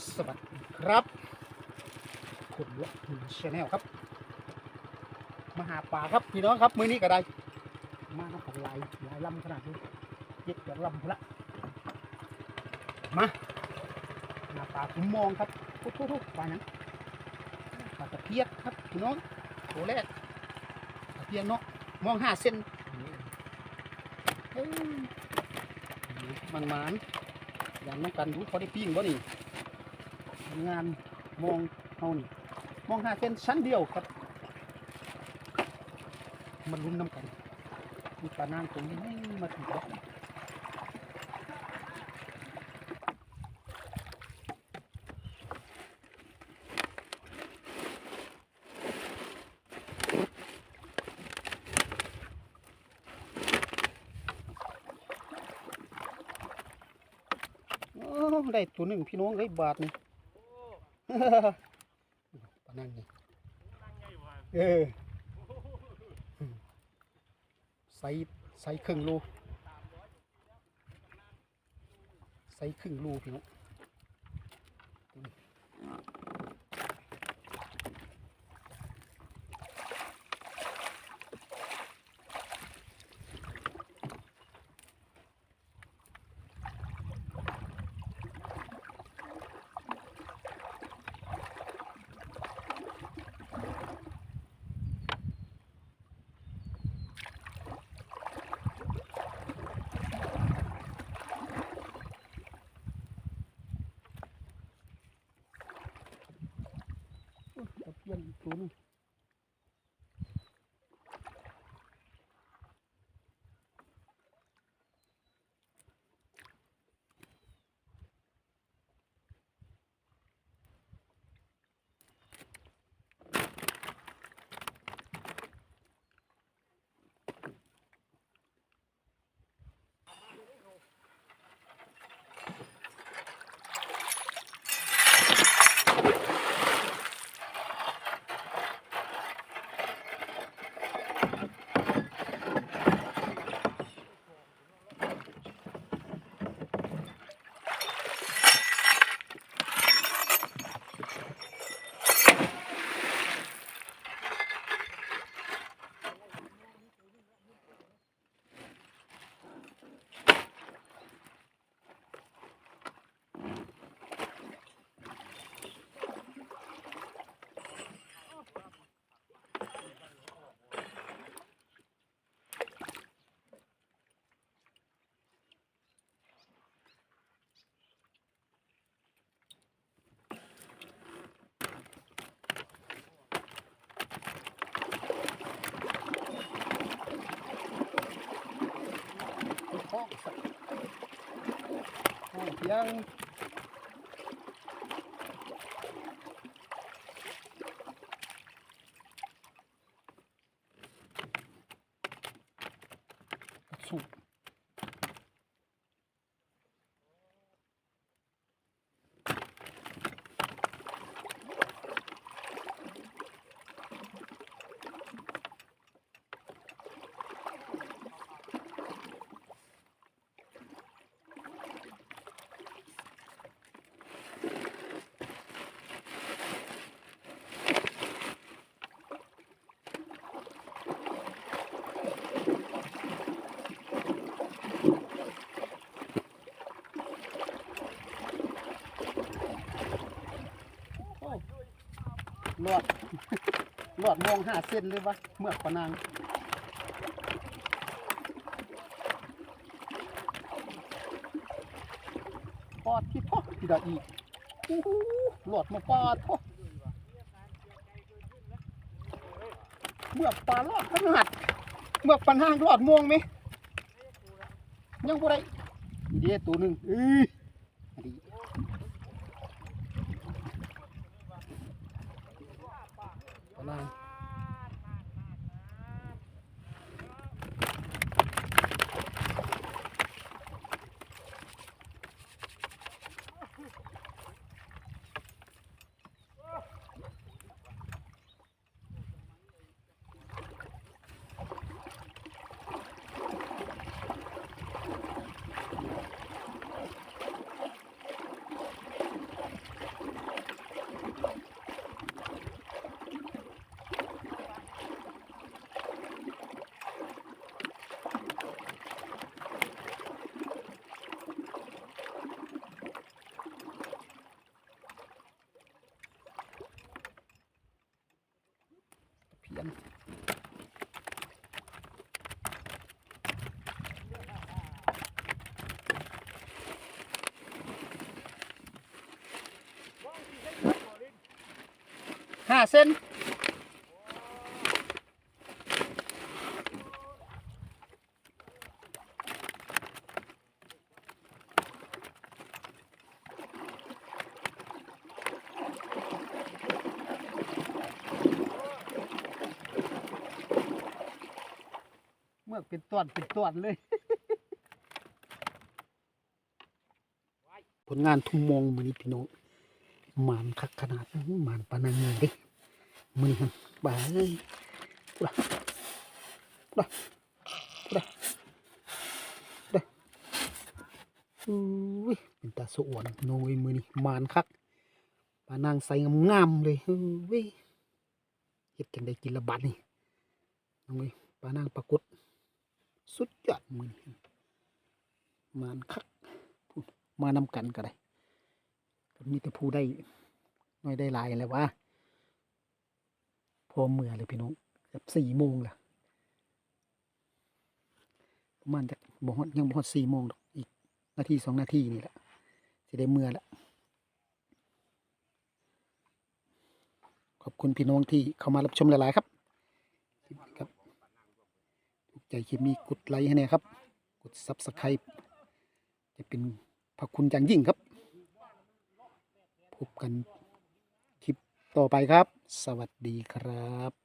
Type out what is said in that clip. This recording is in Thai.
สวัสดีครับคุณละคุณชาแนลครับ มาหาป่าครับพี่น้องครับมื้อนี้ก็ได้ มาน้ำกันหลายหลายลำขนาดนี้เย็ดจากลำละมาหาป่าคุ้มมองครับทุกทุกป่านั้นปลาตะเพียกครับพี่น้องตัวแรกตะเพียกเนาะมองห้าเส้นมันหมานอย่างน้องกันรู้พอได้ปิ้งบ่นี่ งานมองเฮานี่มองหาเส้นชั้นเดียวครับ มันรุนน้ำกันมีปลานางตรงนี้ไม่มาถึงแล้วได้ตัวหนึ่งพี่น้องได้บาทนึง ปลานั่งนี่เออใส่ใส่ครึ่งโลใส่ครึ่งโลพี่น้อง ตะเห้อ ลอดหลอดมองห้าเส้นเลยวะเมื่อกปนางปอดที่พ่อที่ดอีกหลอดมาปาดพ่อเมื่อกปลาลอดขนาดเมื่อกปานางหลอดมองไหมยังบ่ได้เดียตัวหนึ่งอ้อียนห้าเส้น มื่อเป็นตอนเป็นตอนเลย ผลงานทุ่มมองมือนี้พี่น้องหมานคักขนาดอื้อหมานปานังเงินเดิมือนี้มันบาเลยปะปะปะปะอุ้ยเป็นตาสวนโน้ยมือนี้หมานคักปานางใส่งามๆเลยอุ้ยเฮ็ดจังได้กินละบาดนี่น้องเอ้ยปานางปรากฏ สุดยอดมือนี้มานคักมานำกันก็ได้มีแต่ผู้ได้น้อยได้ลายแล้ววะพอเมื่อเลยพี่น้องเกือบสี่โมงละประมาณจะบ่ฮอดยังบ่ฮอดสี่โมงดอกอีกนาทีสองนาทีนี่แหละจะได้เมื่อละขอบคุณพี่น้องที่เข้ามารับชมหลาย ๆ ครับคลิปนี้ครับ ถูก ใจคลิปนี้กดไลค์ให้แน่ครับ กดซับสไครป์จะเป็นพระคุณอย่างยิ่งครับ พบกันคลิปต่อไปครับ สวัสดีครับ